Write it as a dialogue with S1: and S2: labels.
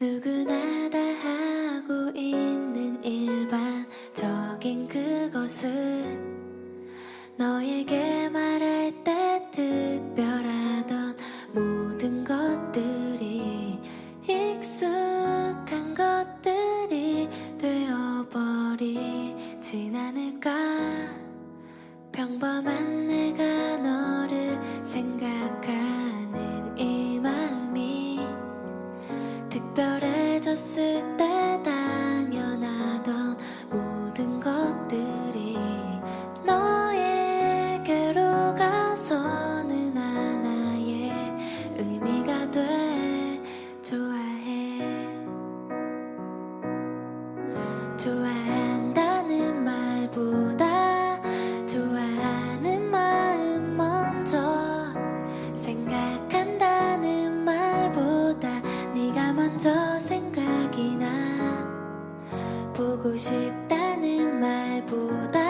S1: 누구나 다 하고 있는 일반적인 그것을 너에게 말할 때 특별하던 모든 것들이 익숙한 것들이 되어버리진 않을까? 평범한 내가 특별해졌을 때 당연하던 모든 것들이 너에게로 가서는 하나의 의미가 돼. 좋아해. 좋아한 생각이 나 보고 싶다는 말보다